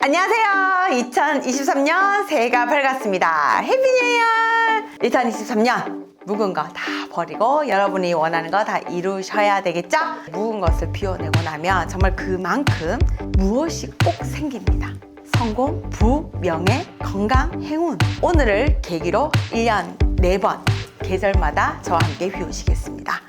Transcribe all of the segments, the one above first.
안녕하세요. 2023년 새해가 밝았습니다. 해피 뉴 이어! 2023년 묵은 거 다 버리고 여러분이 원하는 거 다 이루셔야 되겠죠? 묵은 것을 비워내고 나면 정말 그만큼 무엇이 꼭 생깁니다. 성공, 부, 명예, 건강, 행운. 오늘을 계기로 1년 4번 계절마다 저와 함께 비우시겠습니다.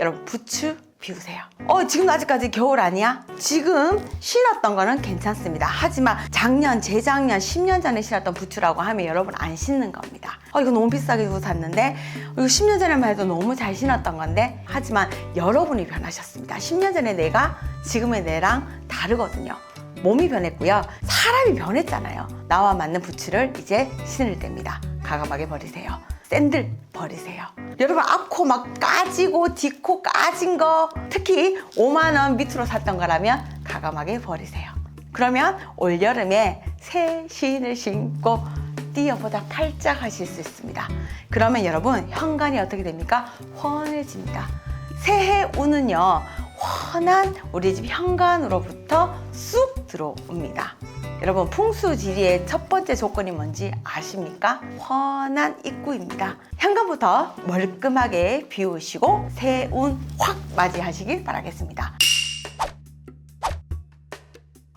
여러분 부추 비우세요. 어 지금 아직까지 겨울 아니야? 지금 신었던 거는 괜찮습니다. 하지만 작년, 재작년, 10년 전에 신었던 부추라고 하면 여러분 안 신는 겁니다. 어 이거 너무 비싸게 주고 샀는데 이거 10년 전에만 해도 너무 잘 신었던 건데 하지만 여러분이 변하셨습니다. 10년 전에 내가 지금의 내랑 다르거든요. 몸이 변했고요. 사람이 변했잖아요. 나와 맞는 부츠를 이제 신을 때입니다. 가감하게 버리세요. 샌들 버리세요. 여러분 앞코 막 까지고 뒷코 까진 거 특히 5만 원 밑으로 샀던 거라면 가감하게 버리세요. 그러면 올 여름에 새 신을 신고 뛰어보다 팔짝 하실 수 있습니다. 그러면 여러분 현관이 어떻게 됩니까? 환해집니다. 새해 운은요 환한 우리 집 현관으로부터 쑥 들어옵니다. 여러분 풍수지리의 첫 번째 조건이 뭔지 아십니까? 환한 입구입니다. 현관부터 멀끔하게 비우시고 새해 운확 맞이하시길 바라겠습니다.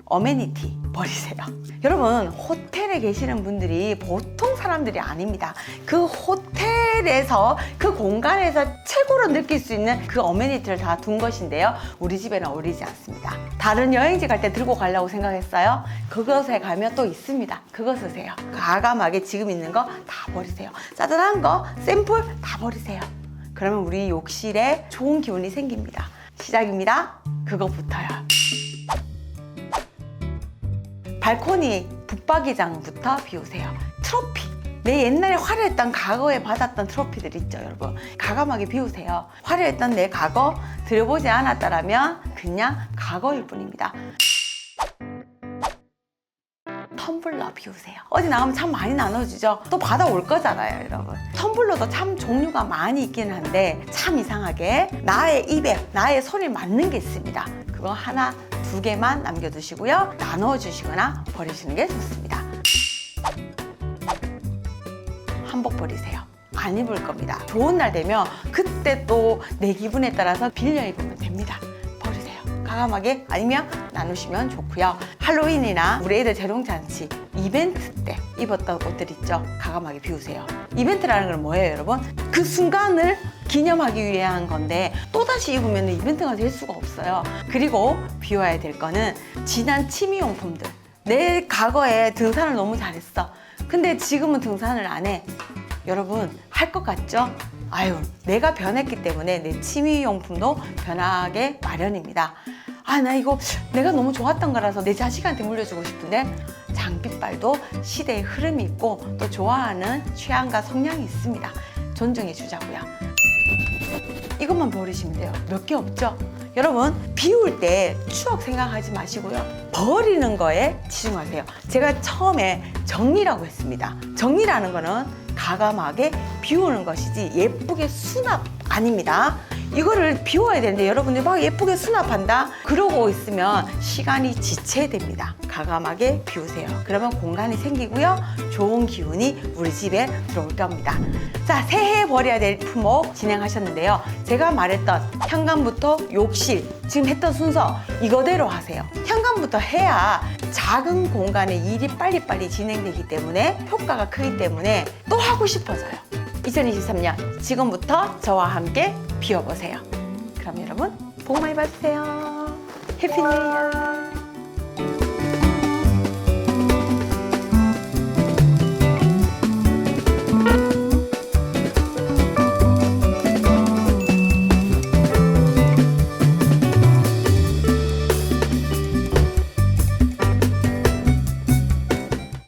어메니티 버리세요. 여러분, 호텔에 계시는 분들이 보통 사람들이 아닙니다. 그 호텔에서 그 공간에서 최고로 느낄 수 있는 그 어메니티를 다 둔 것인데요. 우리 집에는 어울리지 않습니다. 다른 여행지 갈 때 들고 가려고 생각했어요. 그것에 가면 또 있습니다. 그거 쓰세요. 가감하게 지금 있는 거 다 버리세요. 짜잘한 거, 샘플 다 버리세요. 그러면 우리 욕실에 좋은 기운이 생깁니다. 시작입니다. 그거부터요. 발코니 붙박이장부터 비우세요. 트로피. 내 옛날에 화려했던 과거에 받았던 트로피들 있죠, 여러분. 가감하게 비우세요. 화려했던 내 과거 들여보지 않았다라면 그냥 과거일 뿐입니다. 텀블러 비우세요. 어디 나가면 참 많이 나눠주죠. 또 받아올 거잖아요, 여러분. 텀블러도 참 종류가 많이 있긴 한데 참 이상하게 나의 입에 나의 손에 맞는 게 있습니다. 그거 하나, 두 개만 남겨두시고요. 나눠 주시거나 버리시는 게 좋습니다. 한복 버리세요. 안 입을 겁니다. 좋은 날 되면 그때 또 내 기분에 따라서 빌려 입으면 됩니다. 버리세요. 가감하게 아니면 나누시면 좋고요. 할로윈이나 우리 애들 재롱잔치 이벤트 때 입었던 옷들 있죠. 가감하게 비우세요. 이벤트라는 건 뭐예요, 여러분? 그 순간을 기념하기 위한 건데 또다시 입으면 이벤트가 될 수가 없어요. 그리고 비워야 될 거는 지난 취미용품들. 내 과거에 등산을 너무 잘했어. 근데 지금은 등산을 안 해. 여러분 할 것 같죠? 아유 내가 변했기 때문에 내 취미용품도 변하게 마련입니다. 아 나 이거 내가 너무 좋았던 거라서 내 자식한테 물려주고 싶은데 장비빨도 시대의 흐름이 있고 또 좋아하는 취향과 성향이 있습니다. 존중해 주자고요. 이것만 버리시면 돼요. 몇 개 없죠? 여러분, 비울 때 추억 생각하지 마시고요. 버리는 거에 치중하세요. 제가 처음에 정리라고 했습니다. 정리라는 거는 가감하게 비우는 것이지 예쁘게 수납 아닙니다. 이거를 비워야 되는데 여러분들이 막 예쁘게 수납한다? 그러고 있으면 시간이 지체됩니다. 가감하게 비우세요. 그러면 공간이 생기고요. 좋은 기운이 우리 집에 들어올 겁니다. 자, 새해 버려야 될 품목 진행하셨는데요. 제가 말했던 현관부터 욕실, 지금 했던 순서 이거대로 하세요. 현관부터 해야 작은 공간에 일이 빨리빨리 진행되기 때문에 효과가 크기 때문에 또 하고 싶어져요. 2023년 지금부터 저와 함께 비워보세요. 그럼 여러분 복 많이 받으세요. 해피 뉴 이어.